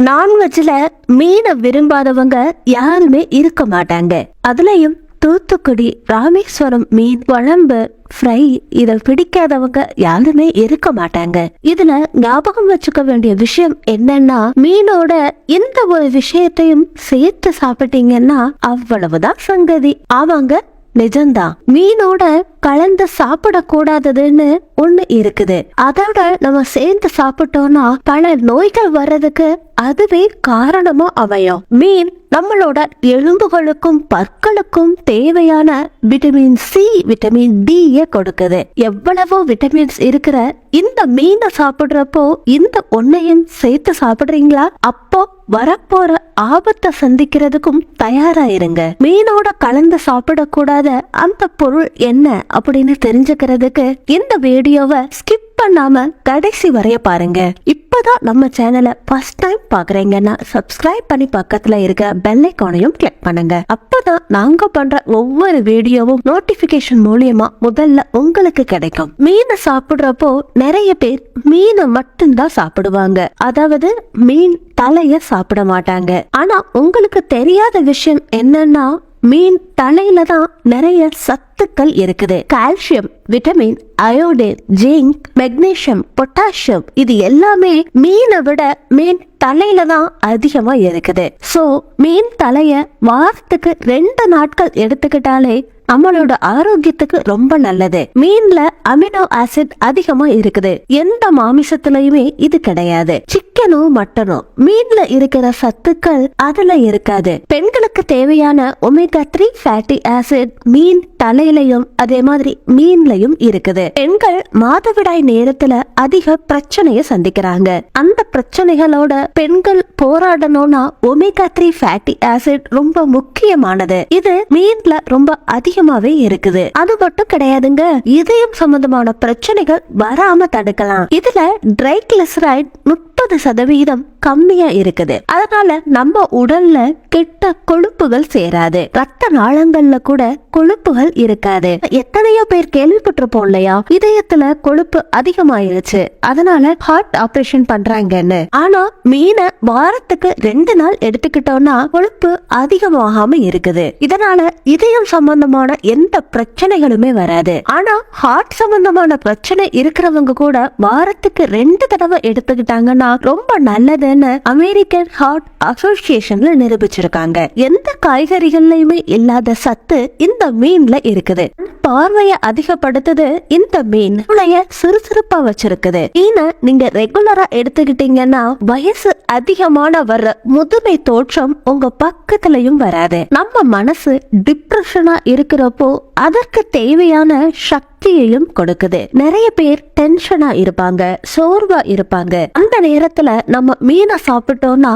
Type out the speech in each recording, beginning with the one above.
நான்வெஜ்ல மீனை விரும்பாதவங்க யாருமே இருக்க மாட்டாங்க. அதுலயும் தூத்துக்குடி ராமேஸ்வரம் மீன் குழம்பு ஃப்ரை இத பிடிக்காதவங்க யாருமே இருக்க மாட்டாங்க. இதுல ஞாபகம் வச்சுக்க வேண்டிய விஷயம் என்னன்னா மீனோட எந்த ஒரு விஷயத்தையும் சேர்த்து சாப்பிட்டீங்கன்னா அவ்வளவுதான் சங்கதி. ஆமாங்க நிஜம்தான். மீனோட கலந்து சாப்பிடக்கூடாததுன்னு ஒண்ணு இருக்குது. அதோட நம்ம சேர்ந்து சாப்பிட்டோம்னா பல நோய்கள் வர்றதுக்கு அதுவே காரணமா அமையும். மீன் நம்மளோட எலும்புகளுக்கும் பற்களுக்கும் தேவையான விட்டமின் சி விட்டமின் டி கொடுக்குது. எவ்வளவோ விட்டமின்ஸ் இருக்கிற இந்த மீனை சாப்பிடுறப்போ இந்த ஒன்னையும் சேர்த்து சாப்பிடுறீங்களா? அப்போ வரப்போற ஆபத்தை சந்திக்கிறதுக்கும் தயாரா இருங்க மீனோட கலந்து சாப்பிடக்கூடாத அந்த பொருள் என்ன அப்படின்னு தெரிஞ்சுக்கிறதுக்கு இந்த வீடியோவை ஸ்கிப் பண்ணாம கடைசி வரைய பாருங்க. இப்பதான் நம்ம சேனலை ஃபர்ஸ்ட் டைம் பாக்குறீங்கன்னா சப்ஸ்கிரைப் பண்ணி பக்கத்துல இருக்க பெல் ஐக்கானையும் கிளிக் பண்ணுங்க. அப்பதான் நாங்க பண்ற ஒவ்வொரு வீடியோவும் நோட்டிபிகேஷன் மூலியமா முதல்ல உங்களுக்கு கிடைக்கும். மீனை சாப்பிடுறப்போ நிறைய பேர் மீனை மட்டும்தான் சாப்பிடுவாங்க. அதாவது மீன் தலைய சாப்பிட மாட்டாங்க. ஆனா உங்களுக்கு தெரியாத விஷயம் என்னன்னா மீன் தலையில தான் நிறைய சத்துக்கள் இருக்குது. Calcium vitamin iodine zinc magnesium potassium இது எல்லாமே மீனை விட மீன் தலையில தான் அதிகமா இருக்குது. சோ மீன் தலைய வாரத்துக்கு ரெண்டு நாட்கள் எடுத்துக்கிட்டாலே நம்மளோட ஆரோக்கியத்துக்கு ரொம்ப நல்லது. மீன்ல அமினோ ஆசிட் அதிகமா இருக்குது. எந்த மாமிசத்திலயுமே இது கிடையாது. சிக்கனோ மட்டனோ. மீன்ல இருக்கிற சத்துக்கள் அதுல இருக்காது. பெண்களுக்கு தேவையான ஒமேகா த்ரீ ஃபேட்டி ஆசிட் மீன் தலையிலையும் அதே மாதிரி மீன்லயும் இருக்குது. பெண்கள் மாதவிடாய் நேரத்துல அதிக பிரச்சனைய சந்திக்கிறாங்க. அந்த பிரச்சனைகளோட பெண்கள் போராடணும்னா ஒமேகா த்ரீ ஃபேட்டி ஆசிட் ரொம்ப முக்கியமானது. இது மீன்ல ரொம்ப அதிகமாவே இருக்குது. அது மட்டும் கிடையாதுங்க. இதயம் சம்பந்தமான பிரச்சனைகள் வராம தடுக்கலாம். இதுல ட்ரைக்ளிசரைட் முப்பது சதவீதம் கம்மியா இருக்குது. அதனால நம்ம உடல்ல கெட்ட கொழுப்புகள் சேராது. ரத்த நாளங்கள்ல கூட கொழுப்புகள் இருக்காது. எத்தனையோ பேர் கேள்விப்பட்டிருப்போம் இல்லையா? இதயத்துல கொழுப்பு அதிகமாயிருச்சு. அதனால ஹார்ட் ஆபரேஷன் பண்றாங்கன்னு. ஆனா மீனை வாரத்துக்கு ரெண்டு நாள் எடுத்துக்கிட்டோம்னா கொழுப்பு அதிகமாகாம இருக்குது. இதனால இதயம் சம்பந்தமான எந்த பிரச்சனைகளுமே வராது. ஆனா ஹார்ட் சம்பந்தமான பிரச்சனை இருக்கிறவங்க கூட வாரத்துக்கு ரெண்டு தடவை எடுத்துக்கிட்டாங்கன்னா ரொம்ப நல்லது. நல்லதுன்னு அமெரிக்கன் ஹார்ட் அசோசியேஷன்ல நிரூபிச்சிருக்காங்க. எந்த காய்கறிகள்லயுமே இல்லாத சத்து இந்த மீன்ல இருக்குது. பார்வைய அதிகப்படுத்துது இந்த மீன். மூளைய சுறுசுறுப்பா வச்சிருக்குது. மீனை நீங்க ரெகுலரா எடுத்துக்கிட்டீங்கன்னா வயசு அதிகமான வர்ற முதுமை தோற்றம் உங்க பக்கத்துலயும் வராது. நம்ம மனசு டிப்ரெஷனா இருக்கிறப்போ அதற்கு தேவையான சக்தி சக்தியையும் கொடுக்குது. நிறைய பேர் டென்ஷனா இருப்பாங்க சோர்வா இருப்பாங்க. அந்த நேரத்துல நம்ம மீனை சாப்பிட்டோம்னா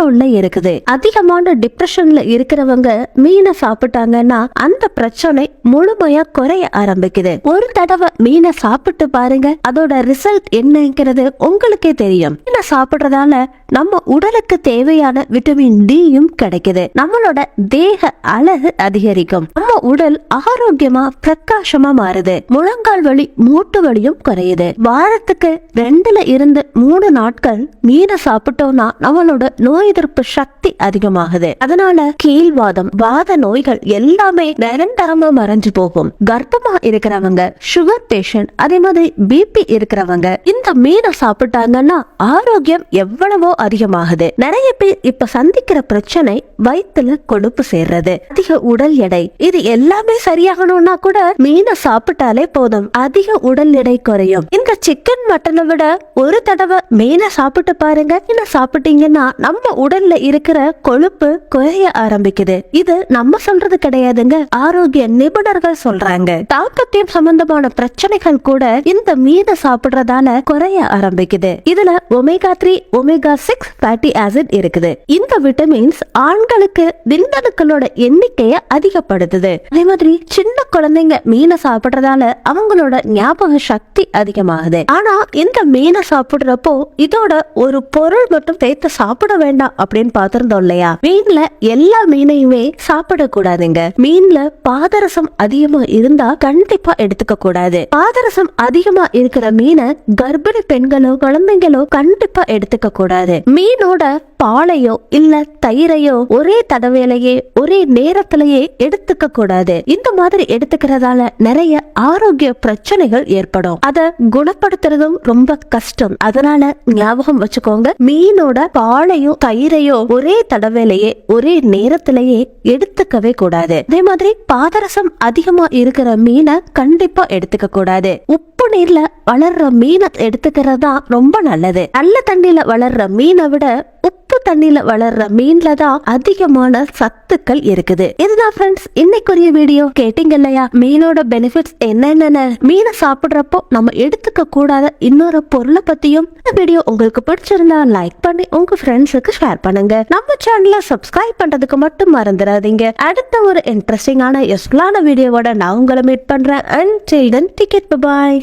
கண்ட்ரோல்ல இருக்குது. அதிகமான டிப்ரெஷன்ல இருக்கிறவங்க மீனை சாப்பிட்டாங்கன்னா அந்த பிரச்சனை முழுமையா குறைய ஆரம்பிக்குது. ஒரு தடவை மீனை சாப்பிட்டு பாருங்க அதோட ரிசல்ட் என்னங்கிறது உங்களுக்கே தெரியும். மீனை சாப்பிடுறதால நம்ம உடலுக்கு தேவையான விட்டமின் டியும் கிடைக்குது. நம்மளோட தேக அழகு அதிகரிக்கும். நம்ம உடல் ஆரோக்கியமா பிரகாசமா மாறுது. முழங்கால் வலி மூட்டு வலியும் குறையுது. வாரத்துக்கு ரெண்டுல இருந்து மூணு நாட்கள் மீனை சாப்பிட்டோம்னா நம்மளோட நோய் எதிர்ப்பு சக்தி அதிகமாகுது. அதனால கீழ்வாதம் வாத நோய்கள் எல்லாமே நிரந்தரமா மறைஞ்சு போகும். கர்ப்பமா இருக்கிறவங்க சுகர் பேஷண்ட் அதே மாதிரி பிபி இருக்கிறவங்க இந்த மீனை சாப்பிட்டாங்கன்னா ஆரோக்கியம் எவ்வளவோ அதிகமாகுது. நிறைய பேர் இப்ப சந்திக்கிற பிரச்சனை வயித்துல கொழுப்பு சேர்றது அதிக உடல் எடை. இது எல்லாமே சரியாகணும்னா கூட மீனை சாப்பிட்டாலே போதும். அதிக உடல் எடை குறையும். இந்த சிக்கன் மட்டனை விட ஒரு தடவை மீனை சாப்பிட்டு பாருங்க. என்ன சாப்பிட்டீங்கன்னா நம்ம உடல்ல இருக்கிற கொழுப்பு குறைய ஆரம்பிக்குது. இது நம்ம சொல்றது கிடையாதுங்க. ஆரோக்கிய நிபுணர்கள் சொல்றாங்க. தாக்கத்தையும் சம்பந்தமான பிரச்சனைகள் கூட இந்த மீனை சாப்பிடுறதால குறைய ஆரம்பிக்குது. இதுல omega three omega six fatty acid இருக்குது. இந்த விட்டமின்ஸ் ஆண்களுக்கு விந்தணுக்களோட எண்ணிக்கைய அதிகப்படுத்துது. அதே மாதிரி சின்ன குழந்தைங்க மீனை சாப்பிடுறதால அவங்களோட ஞாபக சக்தி அதிகமாகுது. ஆனா இந்த மீனை சாப்பிடுறப்போ இதோட ஒரு பொருள் மட்டும் சேர்த்து சாப்பிட வேண்டாம். வேண்டாம் அப்படின்னு பார்த்திருந்தோம் இல்லையா? மீன்ல எல்லா மீனையுமே சாப்பிடக்கூடாதுங்க. மீன்ல பாதரசம் அதிகமா இருந்தா கண்டிப்பா எடுத்துக்க கூடாது. பாதரசம் அதிகமா இருக்கிற மீனை கர்ப்பிணி பெண்களோ குழந்தைங்களோ கண்டிப்பா எடுத்துக்க கூடாது. மீனோட பாலையோ இல்ல தயிரையோ ஒரே தடவையிலேயே ஒரே நேரத்திலேயே எடுத்துக்க கூடாது. இந்த மாதிரி எடுத்துக்கிறதால நிறைய ஆரோக்கிய பிரச்சனைகள் ஏற்படும். அத குணப்படுத்துறதும் ரொம்ப கஷ்டம். அதனால ஞாபகம் வச்சுக்கோங்க மீனோட பாலையும் தயிரையோ ஒரே தடவையிலேயே ஒரே நேரத்திலேயே எடுத்துக்கவே கூடாது. அதே மாதிரி பாதரசம் அதிகமா இருக்கிற மீனை கண்டிப்பா எடுத்துக்க கூடாது. உப்பு நீர்ல வளர்ற மீனை எடுத்துக்கிறதா ரொம்ப நல்லது. நல்ல தண்ணியில வளர்ற மீனை விட உப்பு தண்ணியில வளர்ற மீன்ல தான் அதிகமான சத்துக்கள் இருக்குது. இதுதான் ஃப்ரெண்ட்ஸ் இன்னைக்குரிய வீடியோ கேட்டீங்க இல்லையா மீனோட பெனிஃபிட்ஸ் என்னென்ன மீனை சாப்பிடுறப்போ நம்ம எடுத்துக்க கூடாத இன்னொரு பொருளை பத்தியும் இந்த வீடியோ உங்களுக்கு பிடிச்சிருந்தா லைக் பண்ணி உங்க ஃப்ரெண்ட்ஸுக்கு ஷேர் பண்ணுங்க. நம்ம சேனலை சப்ஸ்கிரைப் பண்றதுக்கு மட்டும் மறந்துடாதீங்க. அடுத்த ஒரு இன்ட்ரெஸ்டிங்கான யூஸ்ஃபுல்லான வீடியோவோட நான் உங்களை மீட் பண்றேன். And ticket bye